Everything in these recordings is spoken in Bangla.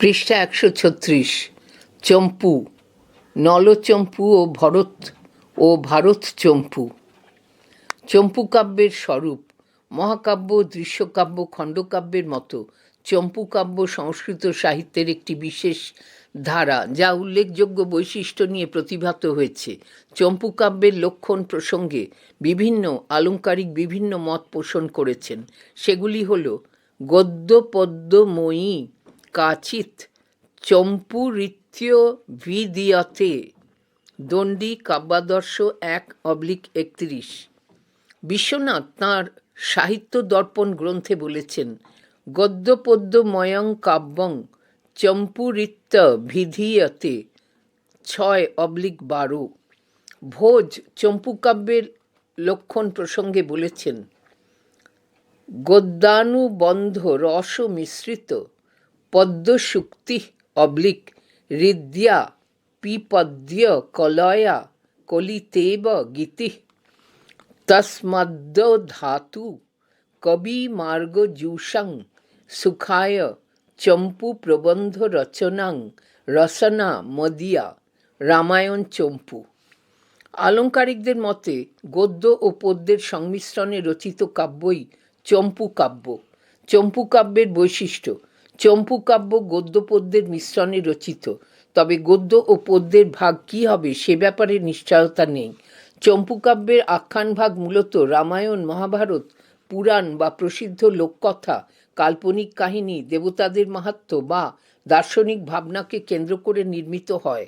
পৃষ্ঠা একশো ছত্রিশ। চম্পু, নলচম্পু ও ভরত ও ভারত চম্পু। চম্পু কাব্যের স্বরূপ, মহাকাব্য, দৃশ্যকাব্য, খণ্ডকাব্যের মতো চম্পু কাব্য সংস্কৃত সাহিত্যের একটি বিশেষ ধারা, যা উল্লেখযোগ্য বৈশিষ্ট্য নিয়ে প্রতিভাত হয়েছে। চম্পু কাব্যের লক্ষণ প্রসঙ্গে বিভিন্ন আলংকারিক বিভিন্ন মত পোষণ করেছেন। সেগুলি হল, গদ্য পদ্যময়ী কাচিৎ চম্পুরিত্য ভিদিয়তে। দণ্ডী কাব্যাদর্শ এক অবলিক একত্রিশ। বিশ্বনাথ তাঁর সাহিত্য দর্পণ গ্রন্থে বলেছেন, গদ্যপদ্যময়ং কাব্যং চম্পুরিত্য ভিধীয়তে। ছয় অবলিক বারো। ভোজ চম্পুকাব্যের লক্ষণ প্রসঙ্গে বলেছেন, গদ্যানুবন্ধ রস মিশ্রিত। পদ্মশুক্তি অবলিক হৃদ্যা পিপদ্য কলয়া কলিতেব গীতি। তস্মদ্য ধাতু কবি মার্গজুষং সুখায় চম্পু প্রবন্ধ রচনাং রসনা মদিয়া রামায়ণ চম্পু। আলঙ্কারিকদের মতে গদ্য ও পদ্যের সংমিশ্রণে রচিত কাব্যই চম্পু কাব্য। চম্পু কাব্যের বৈশিষ্ট্য চম্পু কাব্য গদ্য পদ্যের মিশ্রণে রচিত। তবে গদ্য ও পদ্যের ভাগ কি হবে সে ব্যাপারে নিশ্চয়তা নেই। চম্পুকাব্যের আখ্যান ভাগ মূলত রামায়ণ, মহাভারত, পুরাণ বা প্রসিদ্ধ লোককথা, কাল্পনিক কাহিনী, দেবতাদের মাহাত্ম্য বা দার্শনিক ভাবনাকে কেন্দ্র করে নির্মিত হয়।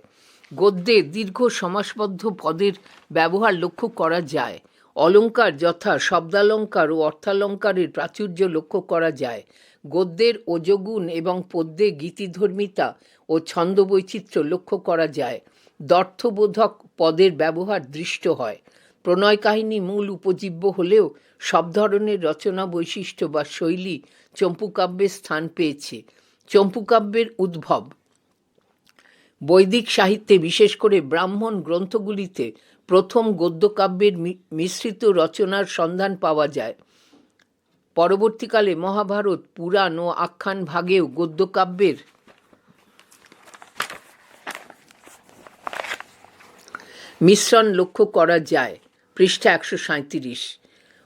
গদ্যে দীর্ঘ সমাসবদ্ধ পদের ব্যবহার লক্ষ্য করা যায়। অলঙ্কার যথা শব্দালঙ্কার ও অর্থালঙ্কারের প্রাচুর্য লক্ষ্য করা যায়। গদ্যের ওজগুণ এবং পদ্যে গীতিধর্মিতা ও ছন্দ বৈচিত্র্য লক্ষ্য করা যায়। দর্থবোধক পদের ব্যবহার দৃষ্ট হয়। প্রণয় কাহিনী মূল উপজীব্য হলেও সব ধরনের রচনা বৈশিষ্ট্য বা শৈলী চম্পুকাব্যে স্থান পেয়েছে। চম্পুকাব্যের উদ্ভব। বৈদিক সাহিত্যে বিশেষ করে ব্রাহ্মণ গ্রন্থগুলিতে প্রথম গদ্যকাব্যের মিশ্রিত রচনার সন্ধান পাওয়া যায়। পরবর্তীকালে মহাভারত পুরাণ ও আখ্যান ভাগেও গদ্যকাব্যের মিশ্রণ লক্ষ্য করা যায়। পৃষ্ঠা একশো সাঁত্রিশ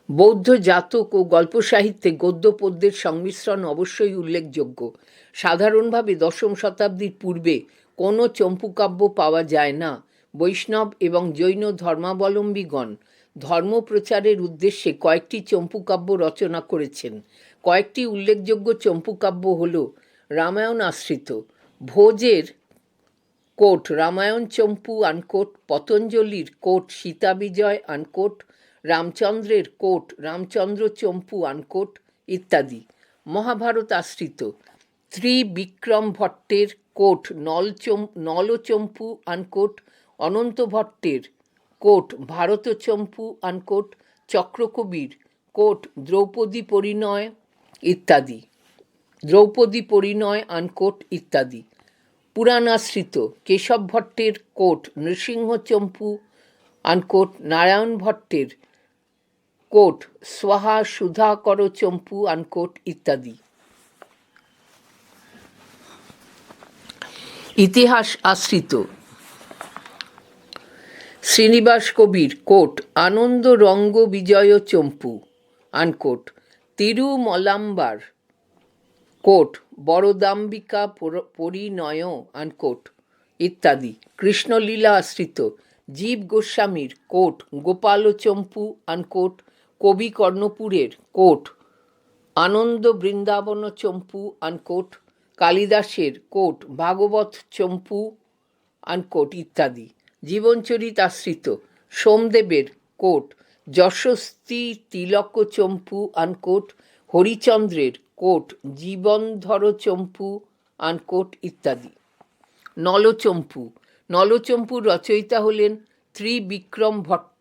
বৌদ্ধ জাতক ও গল্প সাহিত্যে গদ্য পদ্যের সংমিশ্রণ অবশ্যই উল্লেখযোগ্য। সাধারণভাবে দশম শতাব্দীর পূর্বে কোনো চম্পুকাব্য পাওয়া যায় না। বৈষ্ণব এবং জৈন ধর্মাবলম্বীগণ ধর্ম প্রচারের উদ্দেশ্যে কয়েকটি চম্পুকাব্য রচনা করেছেন। কয়েকটি উল্লেখযোগ্য চম্পুকাব্য হল রামায়ণ আশ্রিত, ভোজের কোট রামায়ণ চম্পু আনকোট, পতঞ্জলির কোট সীতা বিজয় আনকোট, রামচন্দ্রের কোট রামচন্দ্র চম্পু আনকোট ইত্যাদি। মহাভারত আশ্রিত, ত্রিবিক্রম ভট্টের কোট নলচম নলচম্পু আনকোট, অনন্ত ভট্টের কোট ভারতচম্পু আনকোট চক্রকবির, কোট, দ্রৌপদী পরিণয় ইত্যাদি। দ্রৌপদী পরিণয় আনকোট ইত্যাদি। পুরাণাশ্রিত কেশব ভট্টের কোট, নৃসিংহ চম্পু আনকোট নারায়ণ ভট্টের কোট, স্বাহা সুধাকর চম্পু আনকোট ইত্যাদি। ইতিহাস আশ্রিত শ্রীনিবাস কবির, কোট, আনন্দ রঙ্গ বিজয় চম্পু আনকোট তিরুমলাম্বার, কোট, বড়দাম্বিকা পরিণয় আনকোট ইত্যাদি, কৃষ্ণলীলা আশ্রিত, জীব গোস্বামীর, কোট, গোপাল চম্পু আনকোট কবি কর্ণপুরের, কোট, আনন্দ বৃন্দাবন চম্পু আনকোট কালিদাসের, কোট, ভাগবত চম্পু আনকোট ইত্যাদি। জীবনচরিত আশ্রিত সোমদেবের quote Yashastilaka Champu unquote, হরিচন্দ্রের কোট, জীবনধর চম্পু আনকোট ইত্যাদি। নলচম্পু, নলচম্পুর রচয়িতা হলেন ত্রিবিক্রম ভট্ট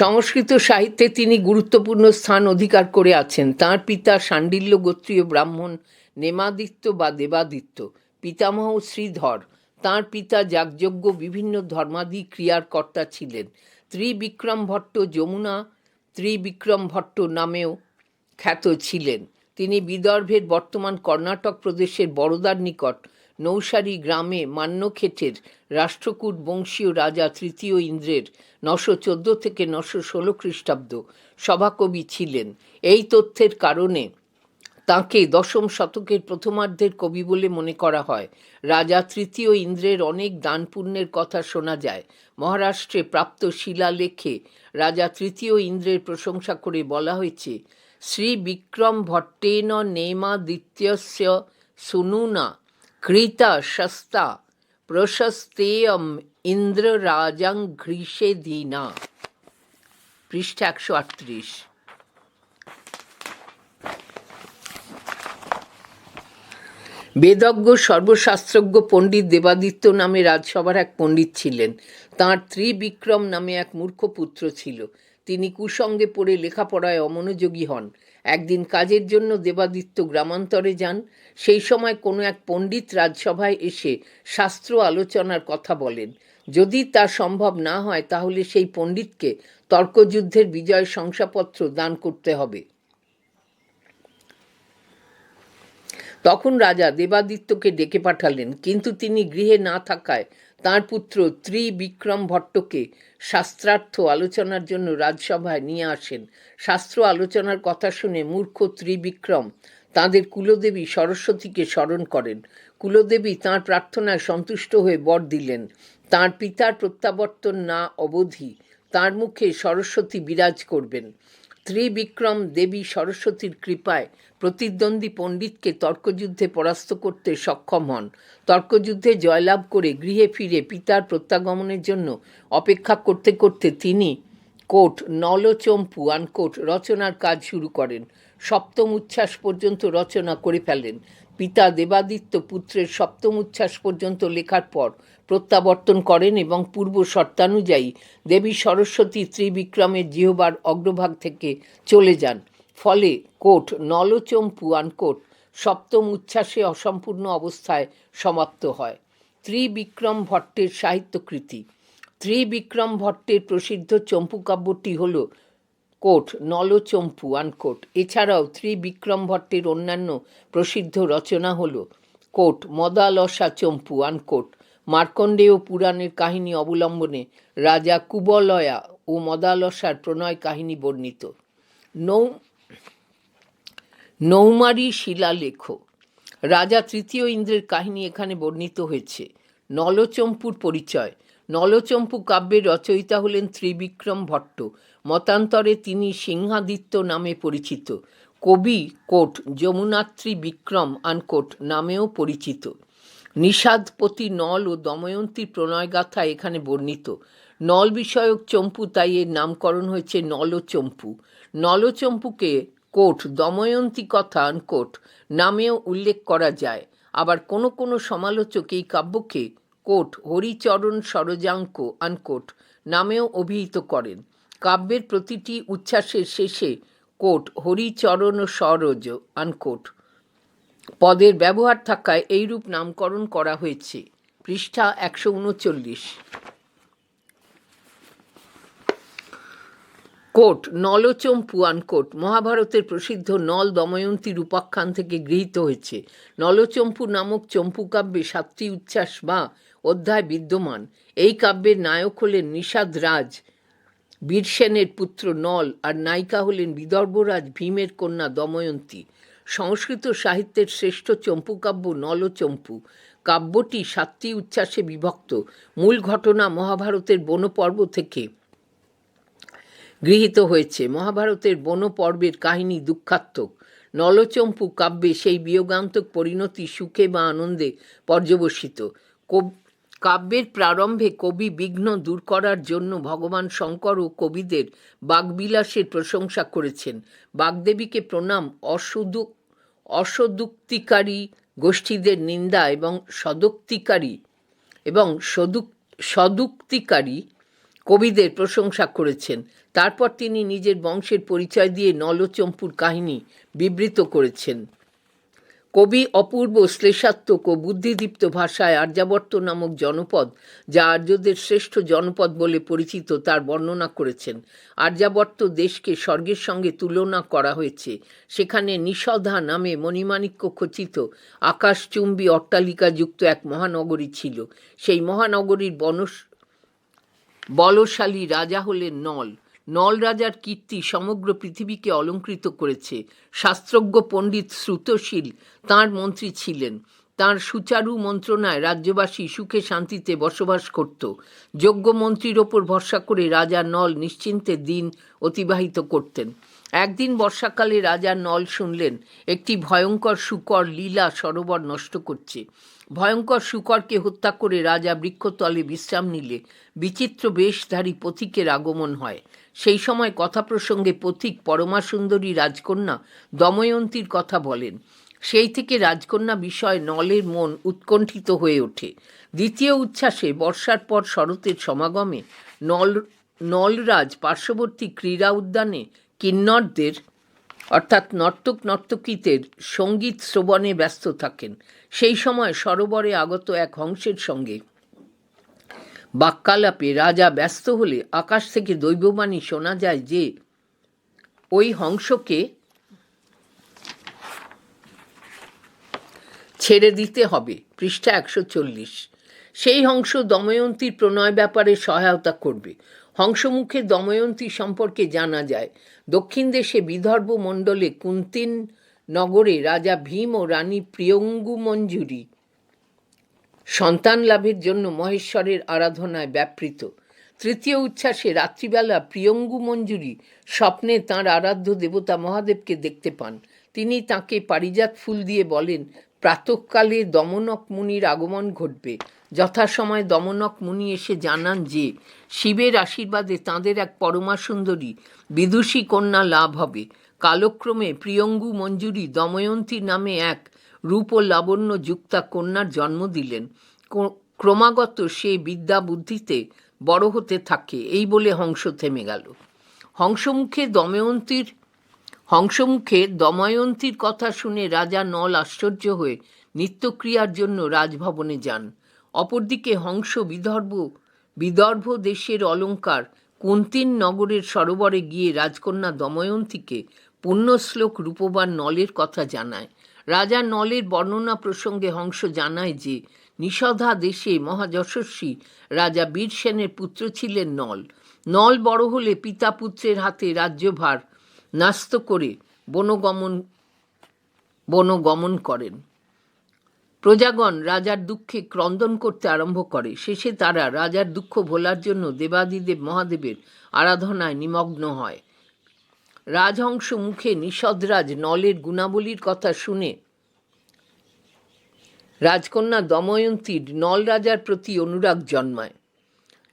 সংস্কৃত সাহিত্যে তিনি গুরুত্বপূর্ণ স্থান অধিকার করে আছেন। তাঁর পিতা শাণ্ডিল্য গোত্রীয় ব্রাহ্মণ নেমাদিত্য বা দেবাদিত্য, পিতামহ শ্রীধর। তাঁর পিতা যাগযজ্ঞ বিভিন্ন ধর্মাদি ক্রিয়ার কর্তা ছিলেন। ত্রিবিক্রম ভট্ট যমুনা ত্রিবিক্রম ভট্ট নামেও খ্যাত ছিলেন। তিনি বিদর্ভের বর্তমান কর্ণাটক প্রদেশের বড়দার নিকট নৌসারি গ্রামে মান্যক্ষেটের রাষ্ট্রকূট বংশীয় রাজা তৃতীয় ইন্দ্রের নশো চোদ্দ থেকে নশো ষোলো খ্রিস্টাব্দ সভাকবি ছিলেন। এই তথ্যের কারণে তাঁকে দশম শতকের প্রথমার্ধের কবি বলে মনে করা হয়। রাজা তৃতীয় ইন্দ্রের অনেক দান পুণ্যের কথা শোনা যায়। মহারাষ্ট্রে প্রাপ্ত শিলালেখে রাজা তৃতীয় ইন্দ্রের প্রশংসা করে বলা হয়েছে, শ্রী বিক্রম ভট্টেন নেমাদিত্যস্য সুনুনা কৃতা শস্তা প্রশস্তেয়ম ইন্দ্ররাজাং ঘৃষেধীনা পৃষ্ঠা একশো আটত্রিশ বেদজ্ঞ সর্বশাস্ত্রজ্ঞ পণ্ডিত দেবাদিত্য নামে রাজসভার এক পণ্ডিত ছিলেন তাঁর ত্রিবিক্রম নামে এক মূর্খ পুত্র ছিল তিনি কুসঙ্গে পড়ে লেখাপড়ায় অমনোযোগী হন একদিন কাজের জন্য দেবাদিত্য গ্রামান্তরে যান। সেই সময় কোনো এক পণ্ডিত রাজসভায় এসে শাস্ত্র আলোচনার কথা বলেন। যদি তা সম্ভব না হয়, তাহলে সেই পণ্ডিতকে তর্কযুদ্ধের বিজয় শংসাপত্র দান করতে হবে। তখন রাজা দেবাদিত্যকে ডেকে পাঠালেন, কিন্তু তিনি গৃহে না থাকায় তাঁর পুত্র ত্রিবিক্রম ভট্টকে শাস্ত্রার্থ আলোচনার জন্য রাজসভায় নিয়ে আসেন। শাস্ত্র আলোচনার কথা শুনে মূর্খ ত্রিবিক্রম তাঁদের কুলদেবী সরস্বতীকে স্মরণ করেন। কুলদেবী তাঁর প্রার্থনায় সন্তুষ্ট হয়ে বর দিলেন। তাঁর পিতার প্রত্যাবর্তন না অবধি তাঁর মুখে সরস্বতী বিরাজ করবেন। ত্রিবিক্রম দেবী সরস্বতীর কৃপায় প্রতিদ্বন্দ্বী পণ্ডিতকে তর্কযুদ্ধে পরাস্ত করতে সক্ষম হন। তর্কযুদ্ধে জয়লাভ করে গৃহে ফিরে পিতার প্রত্যাগমনের জন্য অপেক্ষা করতে করতে তিনি, কোট, নলচম্পু আনকোট রচনার কাজ শুরু করেন। সপ্তম উচ্ছ্বাস পর্যন্ত রচনা করে ফেলেন। পিতা দেবাদিত্য পুত্রের সপ্তম উচ্ছ্বাস পর্যন্ত লেখার পর প্রত্যাবর্তন করেন এবং পূর্ব শর্তানুযায়ী দেবী সরস্বতী ত্রিবিক্রমের জিহবার অগ্রভাগ থেকে চলে যান। ফলে কোট নলচম্পু আনকোট সপ্তম উচ্ছ্বাসে অসম্পূর্ণ অবস্থায় সমাপ্ত হয়। ত্রিবিক্রম ভট্টের সাহিত্যকৃতি। ত্রিবিক্রম ভট্টের প্রসিদ্ধ চম্পু কাব্যটি হল কোট, নলচম্পু আনকোট এছাড়াও ত্রিবিক্রম ভট্টের অন্যান্য প্রসিদ্ধ রচনা হল কোট, মদালসা চম্পু আনকোট মার্কণ্ডেয় পুরাণের কাহিনী অবলম্বনে রাজা কুবলয়া ও মদালসার প্রণয় কাহিনী বর্ণিত। নৌ, নৌমারি শিলালেখ। রাজা তৃতীয় ইন্দ্রের কাহিনী এখানে বর্ণিত হয়েছে। নলচম্পুর পরিচয়। নলচম্পু কাব্যের রচয়িতা হলেন ত্রিবিক্রম ভট্ট। মতান্তরে তিনি সিংহাদিত্য নামে পরিচিত। কবি কোট যমুনাত্রী বিক্রম আনকোট নামেও পরিচিত। নিষাদপতি নল ও দময়ন্তীর প্রণয়গাথা এখানে বর্ণিত। নল বিষয়ক চম্পু তাই এর নামকরণ হয়েছে নলচম্পু। নলচম্পুকে কোট দময়ন্তী কথা আনকোট নামেও উল্লেখ করা যায়। আবার কোনো কোনো সমালোচক এই কাব্যকে কোট হরিচরণ সরজাঙ্ক আনকোট নামেও অভিহিত করেন। কাব্যের প্রতিটি উচ্ছ্বাসের শেষে কোট হরিচরণ সরজ আনকোট পদের ব্যবহার থাকায় এইরূপ নামকরণ করা হয়েছে। পৃষ্ঠা একশো উনচল্লিশ। কোট নলচম্পু আনকোট মহাভারতের প্রসিদ্ধ নল দময়ন্তী রূপাখ্যান থেকে গৃহীত হয়েছে। নলচম্পু নামক চম্পু কাব্যে সাতটি উচ্ছ্বাস বা অধ্যায় বিদ্যমান। এই কাব্যের নায়ক হলেন নিষাদ রাজ। বীরসেনের পুত্র নল আর নায়িকা হলেন বিদর্ভরাজ ভীমের কন্যা দময়ন্তী। সংস্কৃত সাহিত্যের শ্রেষ্ঠ চম্পুকাব্য নলচম্পু কাব্যটি সাতটি উচ্ছ্বাসে বিভক্ত। মূল ঘটনা মহাভারতের বনপর্ব থেকে গৃহীত হয়েছে। মহাভারতের বনপর্বের কাহিনী দুঃখাত্মক। নলচম্পু কাব্যে সেই বিয়োগান্তক পরিণতি সুখে বা আনন্দে পর্যবসিত। কাব্যের প্রারম্ভে কবি বিঘ্ন দূর করার জন্য ভগবান শঙ্কর ও কবিদের বাগবিলাসের প্রশংসা করেছেন। বাগদেবীকে প্রণাম। অসদু অসদুক্তিকারী গোষ্ঠীদের নিন্দা এবং সদুক্তিকারী এবং সদুক, সদুক্তিকারী কবিদের প্রশংসা করেছেন। তারপর তিনি নিজের বংশের পরিচয় দিয়ে নলচম্পুর কাহিনী বিবৃত করেছেন। কবি অপূর্ব শ্লেষাত্মক ও বুদ্ধিদীপ্ত ভাষায় আর্যাবর্ত নামক জনপদ, যা আর্যদের শ্রেষ্ঠ জনপদ বলে পরিচিত তার বর্ণনা করেছেন। আর্যাবর্ত দেশকে স্বর্গের সঙ্গে তুলনা করা হয়েছে। সেখানে নিষধা নামে মণিমাণিক্য খচিত আকাশচুম্বী অট্টালিকাযুক্ত এক মহানগরী ছিল। সেই মহানগরীর বনস, বলশালী রাজা হলেন নল। নল রাজার কীর্তি সমগ্র পৃথিবীকে অলঙ্কৃত করেছে। শাস্ত্রজ্ঞ পণ্ডিত শ্রুতশীল তাঁর মন্ত্রী ছিলেন। তাঁর সুচারু মন্ত্রণায় রাজ্যবাসী সুখে শান্তিতে বসবাস করত। যোগ্য মন্ত্রীর ওপর ভরসা করে রাজা নল নিশ্চিন্তে দিন অতিবাহিত করতেন। একদিন বর্ষাকালে রাজা নল শুনলেন, একটি ভয়ঙ্কর শুকর লীলা সরোবর নষ্ট করছে। ভয়ঙ্কর শুকরকে হত্যা করে রাজা বৃক্ষতলে বিশ্রাম নিলে বিচিত্র বেশধারী পথিকের আগমন হয়। সেই সময় কথা প্রসঙ্গে পথিক পরমা সুন্দরী রাজকন্যা দময়ন্তীর কথা বলেন। সেই থেকে রাজকন্যা বিষয়ে নলের মন উৎকণ্ঠিত হয়ে ওঠে। দ্বিতীয় উচ্ছ্বাসে বর্ষার পর শরতের সমাগমে নল, নলরাজ পার্শ্ববর্তী ক্রীড়া উদ্যানে কিন্নরদের অর্থাৎ নর্তক নর্তকীদের সংগীত শ্রবণে ব্যস্ত থাকেন। সেই সময় সরোবরে আগত এক হংসের সঙ্গে বাক্যালাপে রাজা ব্যস্ত হলে আকাশ থেকে দৈববাণী শোনা যায় যে, ওই হংসকে ছেড়ে দিতে হবে, পৃষ্ঠা একশো চল্লিশ। সেই হংস দময়ন্তীর প্রণয় ব্যাপারে সহায়তা করবে। হংসমুখে দময়ন্তী সম্পর্কে জানা যায়, দক্ষিণ দেশে বিদর্ভ মণ্ডলে কুন্তিন নগরে রাজা ভীম ও রানী প্রিয়ঙ্গু মঞ্জুরি। সন্তান লাভের জন্য মহেশ্বরের আরাধনায় ব্যাপৃত। তৃতীয় উচ্ছ্বাসে রাত্রিবেলা প্রিয়ঙ্গু মঞ্জুরি স্বপ্নে তাঁর আরাধ্য দেবতা মহাদেবকে দেখতে পান। তিনি তাকে পারিজাত ফুল দিয়ে বলেন, প্রাতকালে দমনক মুনির আগমন ঘটবে। যথাসময় দমনক মুনি এসে জানান যে, শিবের আশীর্বাদে তাঁদের এক পরমা সুন্দরী বিদুষী কন্যা লাভ হবে। কালক্রমে প্রিয়ঙ্গু মঞ্জুরি দময়ন্তী নামে এক রূপ ও লাবণ্য যুক্তা কন্যার জন্ম দিলেন। ক্রমাগত সে বিদ্যা বুদ্ধিতে বড় হতে থাকে, এই বলে হংস থেমে গেল। হংসমুখে দময়ন্তীর হংসমুখে দময়ন্তীর কথা শুনে রাজা নল আশ্চর্য হয়ে নিত্যক্রিয়ার জন্য রাজভবনে যান। অপরদিকে হংস বিদর্ভ বিদর্ভ দেশের অলঙ্কার কুন্তিন নগরের সরোবরে গিয়ে রাজকন্যা দময়ন্তীকে পুণ্যশ্লোক রূপবান নলের কথা জানায়। রাজা নলের বর্ণনা প্রসঙ্গে হংস জানায় যে, নিষধা দেশে মহাযশস্বী রাজা বীরসেনের পুত্র ছিলেন নল। নল বড় হলে পিতা পুত্রের হাতে রাজ্যভার ন্যস্ত করে বনগমন বনগমন করেন। প্রজাগণ রাজার দুঃখে ক্রন্দন করতে আরম্ভ করে। শেষে তারা রাজার দুঃখ ভোলার জন্য দেবাদিদেব মহাদেবের আরাধনায় নিমগ্ন হয়। রাজহংস মুখে নিষদরাজ নলের গুণাবলীর কথা শুনে রাজকন্যা দময়ন্তীর নল রাজার প্রতি অনুরাগ জন্মায়।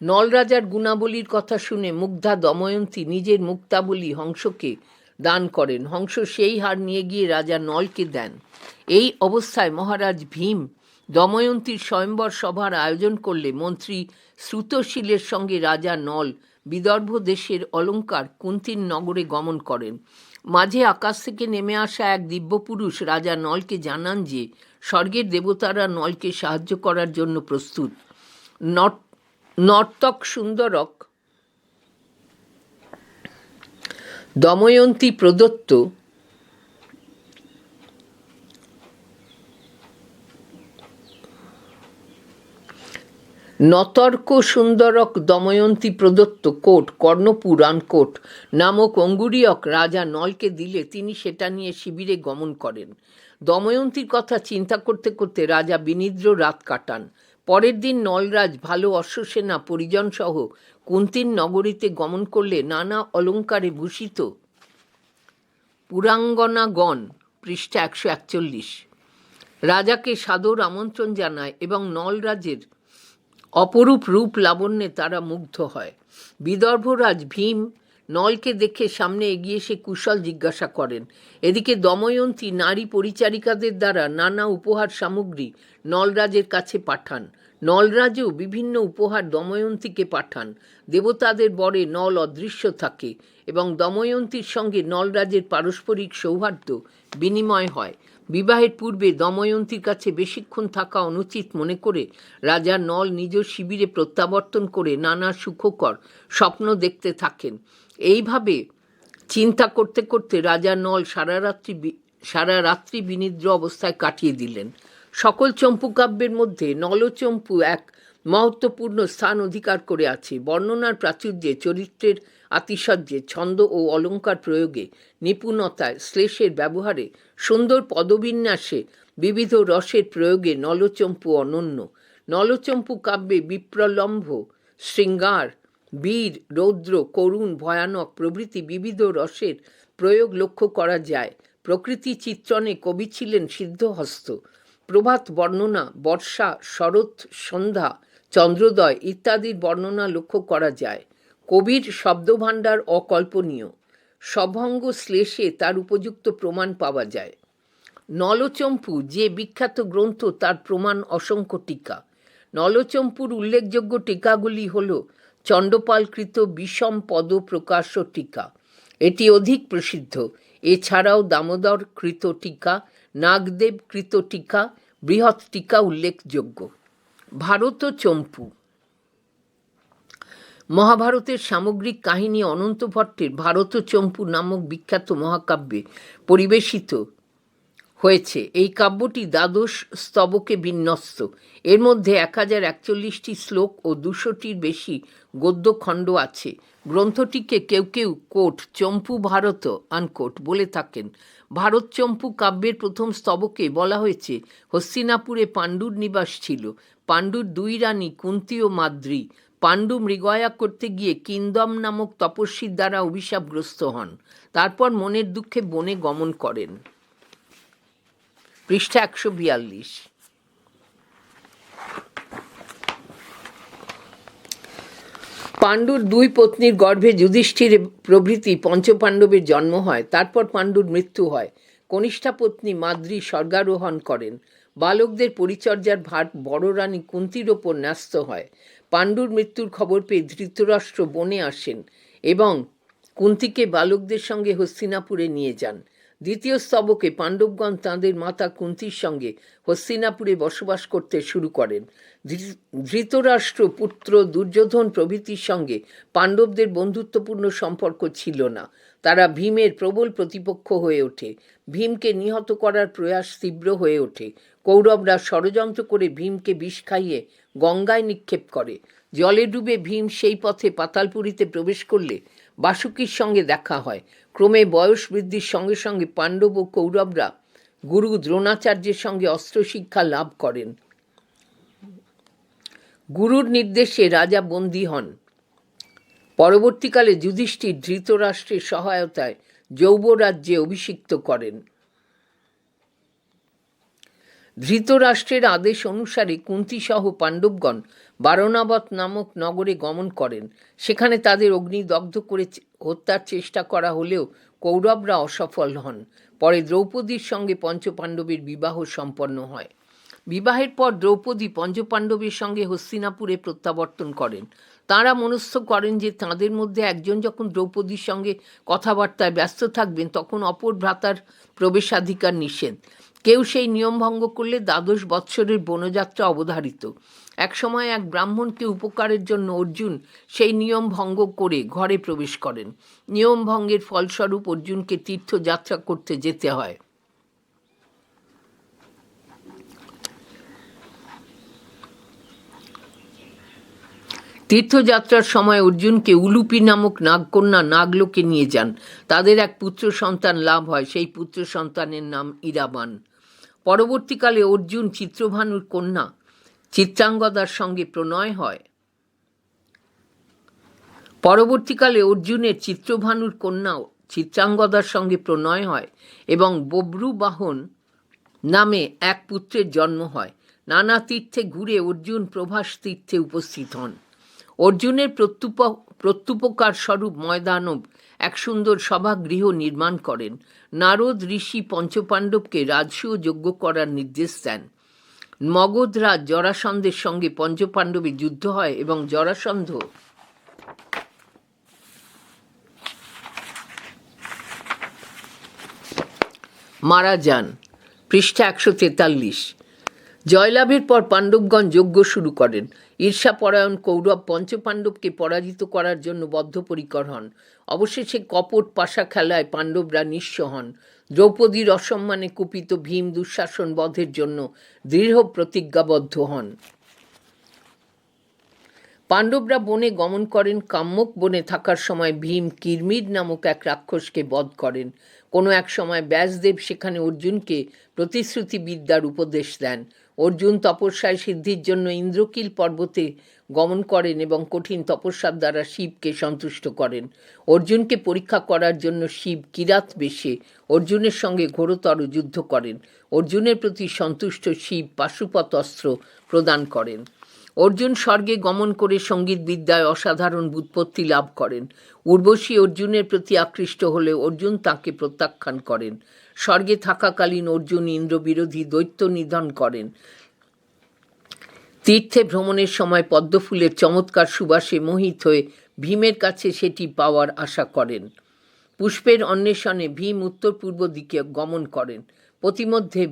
নল রাজার গুণাবলীর কথা শুনে মুগ্ধা দময়ন্তী নিজের মুক্তাবলী হংসকে দান করেন। হংস সেই হার নিয়ে গিয়ে রাজা নলকে দেন। এই অবস্থায় মহারাজ ভীম দময়ন্তীর স্বয়ম্বর সভার আয়োজন করলে মন্ত্রী শ্রুতশীলের সঙ্গে রাজা নল বিদর্ভ দেশের অলঙ্কার কুন্তির নগরে গমন করেন। মাঝে আকাশ থেকে নেমে আসা এক দিব্যপুরুষ রাজা নলকে জানান যে, স্বর্গের দেবতারা নলকে সাহায্য করার জন্য প্রস্তুত। নর্তক সুন্দরক দময়ন্তী প্রদত্ত নতর্ক সুন্দরক দময়ন্তী প্রদত্ত কোট কর্ণপুরাণ কোট নামক অঙ্গুরীয়ক রাজা নলকে দিলে তিনি সেটা নিয়ে শিবিরে গমন করেন। দময়ন্তীর কথা চিন্তা করতে করতে রাজা বিনিদ্র রাত কাটান। পরের দিন নলরাজ ভালো অশ্বসেনা, পরিজনসহ কুন্তির নগরীতে গমন করলে নানা অলঙ্কারে ভূষিত? পুরাঙ্গনাগণ, পৃষ্ঠা একশো একচল্লিশ। রাজাকে সাদর আমন্ত্রণ জানায় এবং নলরাজের অপরূপ রূপ লাবণ্যে তারা মুগ্ধ হয়। বিদর্ভরাজ ভীম নলকে দেখে সামনে এগিয়ে সে কুশল জিজ্ঞাসা করেন, এদিকে দময়ন্তী নারী পরিচারিকাদের দ্বারা নানা উপহার সামগ্রী নলরাজের কাছে পাঠান। নলরাজও বিভিন্ন উপহার দময়ন্তীকে পাঠান। দেবতাদের বরে নল অদৃশ্য থাকে এবং দময়ন্তীর সঙ্গে নলরাজের পারস্পরিক সৌহার্দ্য বিনিময় হয়। বিবাহের পূর্বে দময়ন্তীর কাছে বেশিক্ষণ থাকা অনুচিত মনে করে রাজা নল নিজ শিবিরে প্রত্যাবর্তন করে নানা সুখকর স্বপ্ন দেখতে থাকেন। এইভাবে চিন্তা করতে করতে রাজা নল সারা রাত্রি সারা রাত্রি বিনিদ্র অবস্থায় কাটিয়ে দিলেন। সকল চম্পু কাব্যের মধ্যে নলচম্পু এক মহত্বপূর্ণ স্থান অধিকার করে আছে। বর্ণনার প্রাচুর্যে, চরিত্রের আতিশয্যে, ছন্দ ও অলঙ্কার প্রয়োগে, নিপুণতায়, শ্লেষের ব্যবহারে, সুন্দর পদবিন্যাসে বিবিধ রসের প্রয়োগে নলচম্পু অনন্য। নলচম্পু কাব্যে বিপ্রলম্ভ, শৃঙ্গার, বীর, রৌদ্র, করুণ, ভয়ানক প্রভৃতি বিবিধ রসের প্রয়োগ লক্ষ্য করা যায়। প্রকৃতি চিত্রণে কবি ছিলেন সিদ্ধহস্ত। প্রভাত বর্ণনা, বর্ষা, শরৎ, সন্ধ্যা, চন্দ্রোদয় ইত্যাদির বর্ণনা লক্ষ্য করা যায়। কবির শব্দভাণ্ডার অকল্পনীয়। সভঙ্গ শ্লেষে তার উপযুক্ত প্রমাণ পাওয়া যায়। নলচম্পু, যে বিখ্যাত গ্রন্থ, তার প্রমাণ অসংখ্য টিকা। নলচম্পুর উল্লেখযোগ্য টিকাগুলি হল চণ্ডপালকৃত বিষম পদ প্রকাশ্য টিকা। এটি অধিক প্রসিদ্ধ। এছাড়াও দামোদর কৃত টিকা নাগদেব কৃত টিকা, বৃহৎ টিকা উল্লেখযোগ্য। ভারত ও চম্পু। মহাভারতের সামগ্রিক কাহিনী অনন্ত ভট্টের ভারত চম্পু নামক বিখ্যাত মহাকাব্যে পরিবেশিত হয়েছে। এই কাব্যটি দ্বাদশ স্তবকে বিন্যস্ত। এর মধ্যে এক হাজার একচল্লিশটি শ্লোক ও দুশোটির বেশি গদ্যখণ্ড আছে। গ্রন্থটিকে কেউ কেউ কোট, চম্পু ভারত আনকোট বলে থাকেন। ভারত চম্পু কাব্যের প্রথম স্তবকে বলা হয়েছে, হস্তিনাপুরে পাণ্ডুর নিবাস ছিল। পাণ্ডুর দুই রানী কুন্তি ও মাদ্রি। পাণ্ডু মৃগয়া করতে গিয়ে কিন্দম নামক তপস্বীর দ্বারা অভিশাপগ্রস্ত হন। তারপর মনের দুঃখে বনে গমন করেন। পৃষ্ঠা একশো বিয়াল্লিশ। পাণ্ডুর দুই পত্নীর গর্ভে যুধিষ্ঠির প্রভৃতি পঞ্চপাণ্ডবের জন্ম হয়, তারপর পাণ্ডুর মৃত্যু হয়। কনিষ্ঠা পত্নী মাদ্রি স্বর্গারোহণ করেন। বালকদের পরিচর্যার ভার বড় রানী কুন্তির ওপর ন্যস্ত হয়। পাণ্ডুর মৃত্যুর খবর পেয়ে ধৃতরাষ্ট্র বনে আসেন এবং কুন্তিকে বালকদের সঙ্গে হস্তিনাপুরে নিয়ে যান। দ্বিতীয় স্তবকে পাণ্ডবগণ তাঁদের মাতা কুন্তির সঙ্গে হস্তিনাপুরে বসবাস করতে শুরু করেন। ধৃতরাষ্ট্র পুত্র দুর্যোধন প্রভৃতির সঙ্গে পাণ্ডবদের বন্ধুত্বপূর্ণ সম্পর্ক ছিল না। তারা ভীমের প্রবল প্রতিপক্ষ হয়ে ওঠে। ভীমকে নিহত করার প্রয়াস তীব্র হয়ে ওঠে। কৌরবরা ষড়যন্ত্র করে ভীমকে বিষ খাইয়ে গঙ্গায় নিক্ষেপ করে। জলে ডুবে ভীম সেই পথে পাতালপুরীতে প্রবেশ করলে বাসুকীর সঙ্গে দেখা হয়। ক্রমে বয়স বৃদ্ধির সঙ্গে সঙ্গে পাণ্ডব ও কৌরবরা গুরু দ্রোণাচার্যের সঙ্গে অস্ত্র শিক্ষা লাভ করেন। গুরুর নির্দেশে রাজা বন্দী হন। পরবর্তীকালে যুধিষ্ঠির ধৃতরাষ্ট্রের সহায়তায় যৌবরাজ্যে অভিষিক্ত করেন। ধৃতরাষ্ট্রের আদেশ অনুসারে কুন্তিসহ পাণ্ডবগণ বারণাবত নামক নগরে গমন করেন। সেখানে তাদের অগ্নিদগ্ধ করে হত্যার চেষ্টা করা হলেও কৌরবরা অসফল হন। পরে দ্রৌপদীর সঙ্গে পঞ্চপাণ্ডবের বিবাহ সম্পন্ন হয়। বিবাহের পর দ্রৌপদী পঞ্চপাণ্ডবের সঙ্গে হস্তিনাপুরে প্রত্যাবর্তন করেন। তাঁরা মনস্থ করেন যে তাঁদের মধ্যে একজন যখন দ্রৌপদীর সঙ্গে কথাবার্তায় ব্যস্ত থাকবেন, তখন অপর ভ্রাতার প্রবেশাধিকার নিষেধ। কেউ সেই নিয়ম ভঙ্গ করলে দ্বাদশ বৎসরের বনযাত্রা অবধারিত। এক সময় এক ব্রাহ্মণকে উপকারের জন্য অর্জুন সেই নিয়ম ভঙ্গ করে ঘরে প্রবেশ করেন। নিয়ম ভঙ্গের ফলস্বরূপ অর্জুনকে তীর্থযাত্রা করতে যেতে হয়। তীর্থযাত্রার সময় অর্জুনকে উলুপি নামক নাগকন্যা নাগলোকে নিয়ে যান। তাদের এক পুত্র সন্তান লাভ হয়, সেই পুত্র সন্তানের নাম ইরাবান। পরবর্তীকালে অর্জুন চিত্রভানুর কন্যা চিত্রাঙ্গদার সঙ্গে প্রণয় হয়। পরবর্তীকালে অর্জুনের চিত্রভানুর কন্যা চিত্রাঙ্গদার সঙ্গে প্রণয় হয় এবং বব্রুবাহন নামে এক পুত্রের জন্ম হয়। নানা তীর্থে ঘুরে অর্জুন প্রভাস তীর্থে উপস্থিত হন। অর্জুনের প্রত্যুপ, প্রত্যুপকার স্বরূপ ময়দানব এক সুন্দর সভাগৃহ নির্মাণ করেন। নারদ ঋষি পঞ্চপাণ্ডবকে রাজসূয় যোগ্য করার নির্দেশ দেন। মগধরাজ জরাসন্ধের সঙ্গে পঞ্চপাণ্ডবের যুদ্ধ হয় এবং জরাসন্ধ মারা যান। পৃষ্ঠা একশো তেতাল্লিশ। জয়লাভের পর পাণ্ডবগণ যজ্ঞ শুরু করেন। ঈর্ষাপরায়ণ কৌরব পঞ্চপাণ্ডবকে পরাজিত করার জন্য বদ্ধপরিকর হন। অবশেষে কপট পাশা খেলায় পাণ্ডবরা নিঃস্ব হন। দ্রৌপদীর অসম্মানে কুপিত ভীম দুঃশাসন বধের জন্য দৃঢ় প্রতিজ্ঞাবদ্ধ হন। পাণ্ডবরা বনে গমন করেন, কাম্যক বনে থাকার সময় ভীম কিরমির নামক এক রাক্ষসকে বধ করেন। কোনো এক সময় ব্যাসদেব সেখানে অর্জুনকে প্রতিশ্রুতি বিদ্যার উপদেশ দেন। অর্জুন তপস্যায় সিদ্ধির জন্য ইন্দ্রকিল পর্বতে গমন করেন এবং কঠিন তপস্যার দ্বারা শিবকে সন্তুষ্ট করেন। অর্জুনকে পরীক্ষা করার জন্য শিব কিরাত বেশে অর্জুনের সঙ্গে ঘোরতর যুদ্ধ করেন। অর্জুনের প্রতি সন্তুষ্ট শিব পাশুপত অস্ত্র প্রদান করেন। অর্জুন স্বর্গে গমন করে সংগীত বিদ্যায় অসাধারণ বুৎপত্তি লাভ করেন। উর্বশী অর্জুনের প্রতি আকৃষ্ট হলে অর্জুন তাকে প্রত্যাখ্যান করেন। স্বর্গে থাকাকালীন অর্জুন ইন্দ্রবিরোধী দৈত্য নিধন করেন। তীর্থে ভ্রমণের সময় পদ্মফুলের চমৎকার সুবাসে মোহিত হয়ে ভীমের কাছে সেটি পাওয়ার আশা করেন। পুষ্পের অন্বেষণে ভীম উত্তর পূর্ব দিকে গমন করেন। প্রতিমধ্যে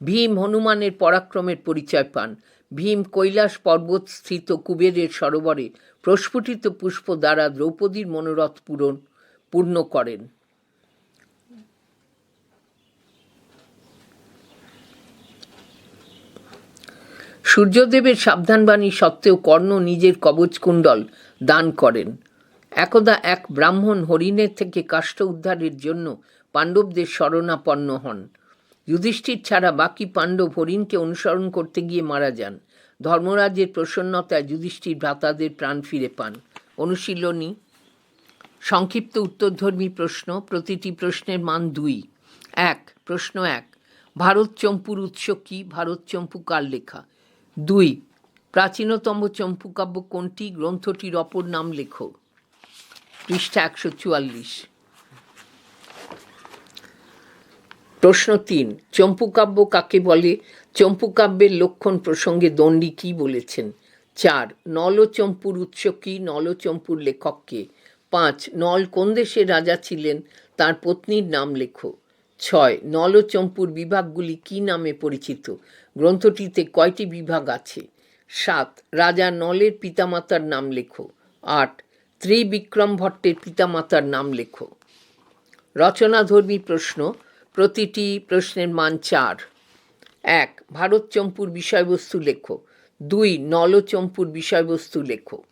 ভীম হনুমানের পরাক্রমের পরিচয় পান। ভীম কৈলাস পর্বত স্থিত কুবেরের সরোবরে প্রস্ফুটিত পুষ্প দ্বারা দ্রৌপদীর মনোরথ পূরণ, পূর্ণ করেন। সূর্যদেবের সাবধানবাণী সত্ত্বেও কর্ণ নিজের কবচকুণ্ডল দান করেন। একদা এক ব্রাহ্মণ হরিণের থেকে কাষ্ঠ উদ্ধারের জন্য পাণ্ডবদের শরণাপন্ন হন। যুধিষ্ঠির ছাড়া বাকি পাণ্ডব হরিণকে অনুসরণ করতে গিয়ে মারা যান। ধর্মরাজের প্রসন্নতায় যুধিষ্ঠির ভ্রাতাদের প্রাণ ফিরে পান। অনুশীলনী, সংক্ষিপ্ত উত্তরধর্মী প্রশ্ন, প্রতিটি প্রশ্নের মান দুই। এক, প্রশ্ন এক, ভারত চম্পুর উৎস কি? ভারত চম্পু কার লেখা? দুই, প্রাচীনতম চম্পু কাব্য কোনটি? গ্রন্থটির অপর নাম লেখো। পৃষ্ঠা একশো চুয়াল্লিশ। প্রশ্ন তিন চম্পুকাব্য কাকে বলে? চম্পুকাব্যের লক্ষণ প্রসঙ্গে দণ্ডী কি বলেছেন? চার নল ও চম্পুর উৎস কি? নল ও চম্পুর লেখককে পাঁচ, নল কোন দেশের রাজা ছিলেন? তার পত্নীর নাম লেখো। ছয় নল ও চম্পুর বিভাগগুলি কি নামে পরিচিত? গ্রন্থটিতে কয়টি বিভাগ আছে? সাত, রাজা নলের পিতামাতার নাম লেখো। আট, ত্রিবিক্রম ভট্টের পিতামাতার নাম লেখো। রচনাধর্মী প্রশ্ন প্রতিটি প্রশ্নের মান চার। এক ভারত চম্পুর বিষয়বস্তু লেখো। দুই নলচম্পুর বিষয়বস্তু লেখো।